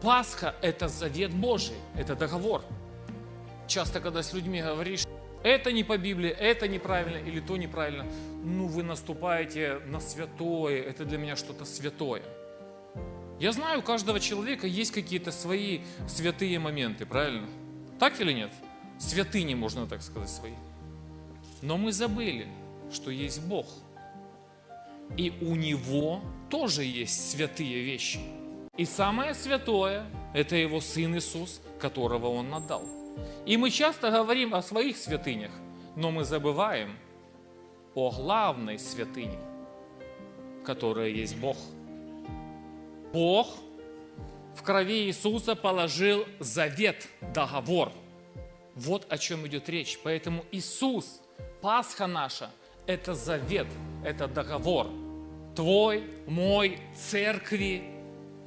Пасха – это завет Божий, это договор. Часто, когда с людьми говоришь, это не по Библии, это неправильно или то неправильно, ну вы наступаете на святое, это для меня что-то святое. Я знаю, у каждого человека есть какие-то свои святые моменты, правильно? Так или нет? Святыни, можно так сказать, свои. Но мы забыли, что есть Бог. И у Него тоже есть святые вещи. И самое святое – это Его Сын Иисус, которого Он отдал. И мы часто говорим о своих святынях, но мы забываем о главной святыне, которая есть Бог. Бог в крови Иисуса положил завет, договор. Вот о чем идет речь. Поэтому Иисус, Пасха наша, это завет, это договор. Твой, мой, церкви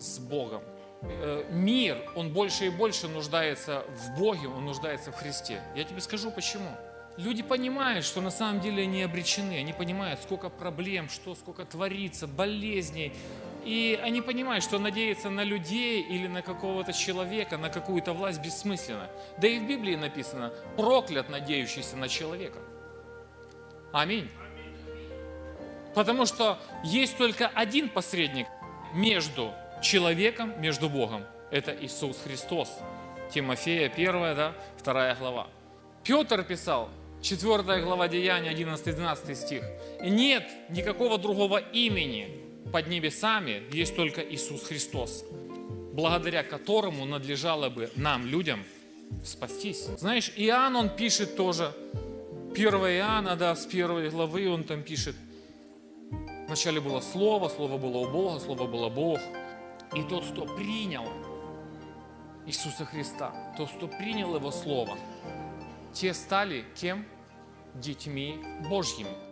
с Богом. Э, Мир, он больше и больше нуждается в Боге, он нуждается в Христе. Я тебе скажу почему. Люди понимают, что на самом деле они обречены, они понимают, сколько проблем, что сколько творится, болезней. И они понимают, что надеяться на людей или на какого-то человека, на какую-то власть бессмысленно. Да и в Библии написано, проклят надеющийся на человека. Аминь. Потому что есть только один посредник между человеком, между Богом. Это Иисус Христос. Тимофея 1, да, 2 глава. Петр писал, 4 глава Деяния, 11-12 стих. Нет никакого другого имени под небесами, есть только Иисус Христос, благодаря которому надлежало бы нам, людям, спастись. Знаешь, Иоанн, он пишет тоже, 1 Иоанна, да, с первой главы он там пишет, Вначале было Слово, Слово было у Бога, Слово было Бог. И тот, кто принял Иисуса Христа, тот, кто принял Его Слово, те стали кем? Детьми Божьими.